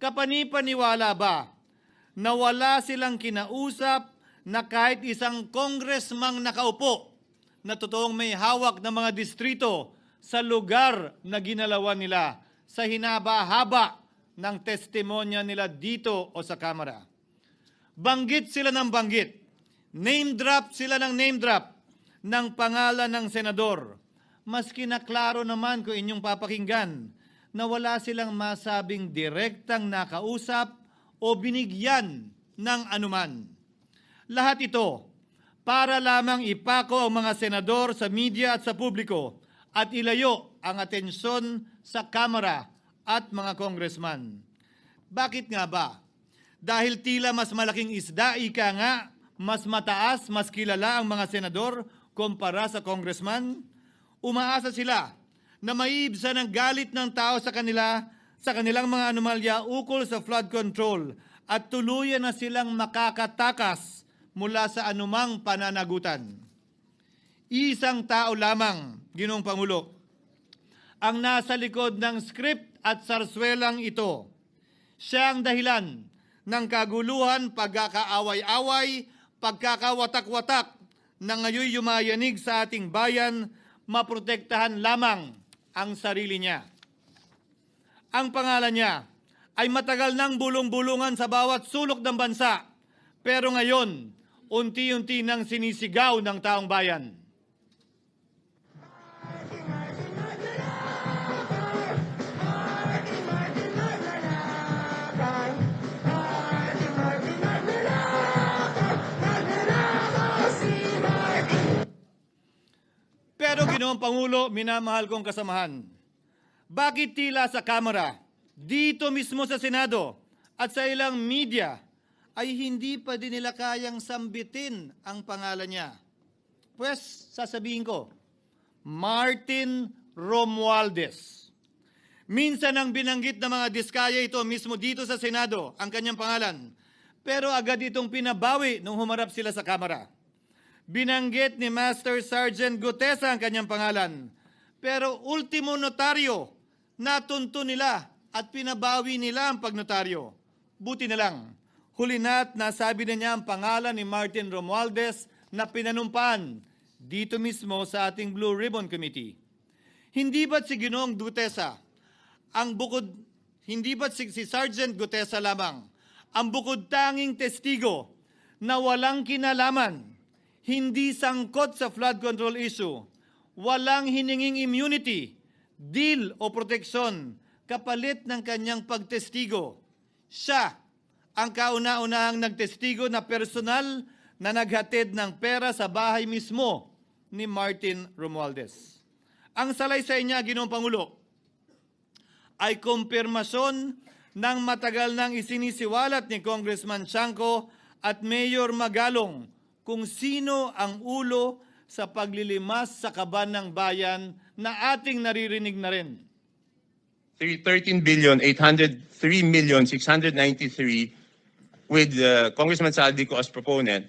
Kapanipaniwala ba na wala silang kinausap na kahit isang congressman nakaupo na totoong may hawak ng mga distrito sa lugar na ginalawan nila sa hinaba-haba ng testimonya nila dito o sa Kamara. Banggit sila ng banggit. Name drop sila ng name drop ng pangalan ng senador. Maski na klaro naman kung inyong papakinggan na wala silang masabing direktang nakausap o binigyan ng anuman. Lahat ito para lamang ipako ang mga senador sa media at sa publiko at ilayo ang atensyon sa Kamara at mga congressman. Bakit nga ba? Dahil tila mas malaking isda, ika nga, mas mataas, mas kilala ang mga senador kumpara sa congressman? Umaasa sila na maiibsa ng galit ng tao sa kanila sa kanilang mga anomalya ukol sa flood control at tuluyan na silang makakatakas mula sa anumang pananagutan. Isang tao lamang, Ginoong Pangulo, ang nasa likod ng script at sarswelang ito. Siya ang dahilan ng kaguluhan, pagkakaaway-away, pagkakawatak-watak na ngayon yumayanig sa ating bayan, maprotektahan lamang ang sarili niya. Ang pangalan niya ay matagal nang bulong-bulungan sa bawat sulok ng bansa, pero ngayon, unti-unti nang sinisigaw ng taong bayan. Ginoong Pangulo, minamahal kong kasamahan, bakit tila sa Kamara, dito mismo sa Senado, at sa ilang media, ay hindi pa din nila kayang sambitin ang pangalan niya? Pues, sasabihin ko, Martin Romualdez. Minsan ang binanggit ng mga diskaya ito mismo dito sa Senado, ang kanyang pangalan. Pero agad itong pinabawi nung humarap sila sa Kamara. Binanggit ni Master Sergeant Gutesa ang kanyang pangalan. Pero ultimo notaryo, natunto nila at pinabawi nila ang pagnotaryo. Buti na lang, huli na't nasabi na niya ang pangalan ni Martin Romualdez na pinanumpaan dito mismo sa ating Blue Ribbon Committee. Hindi ba't si Ginoong Gutesa ang bukod, hindi ba't si, si Sergeant Gutesa lamang ang bukod tanging testigo na walang kinalaman, hindi sangkot sa flood control issue, walang hininging immunity, deal o proteksyon kapalit ng kanyang pagtestigo. Siya ang kauna-unahang nagtestigo na personal na naghatid ng pera sa bahay mismo ni Martin Romualdez. Ang salaysay niya, Ginoong Pangulo, ay kumpirmasyon ng matagal nang isinisiwalat ni Congressman Chanco at Mayor Magalong kung sino ang ulo sa paglilimas sa kaban ng bayan na ating naririnig na rin. 13 billion 803 million 693 with uh, Congressman Saldico as proponent.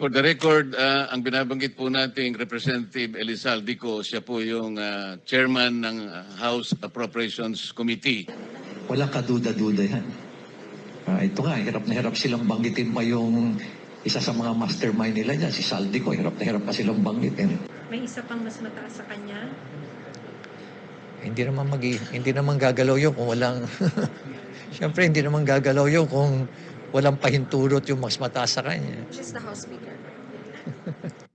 For the record, ah, ang binabanggit po nating Representative Elizalde ko, siya po yung ah, chairman ng House Appropriations Committee. Wala kaduda-duda yan. Ah, ito nga, hirap na hirap silang banggitin pa yung isa sa mga mastermind nila dyan, si Saldi ko, hirap na hirap pa silang banggitin. May isa pang mas mataas sa kanya. Hindi naman mag hindi naman gagalaw yun kung walang Siyempre hindi naman gagalaw yun kung walang pahintulot yung mas mataas sa kanya. She's the House Speaker.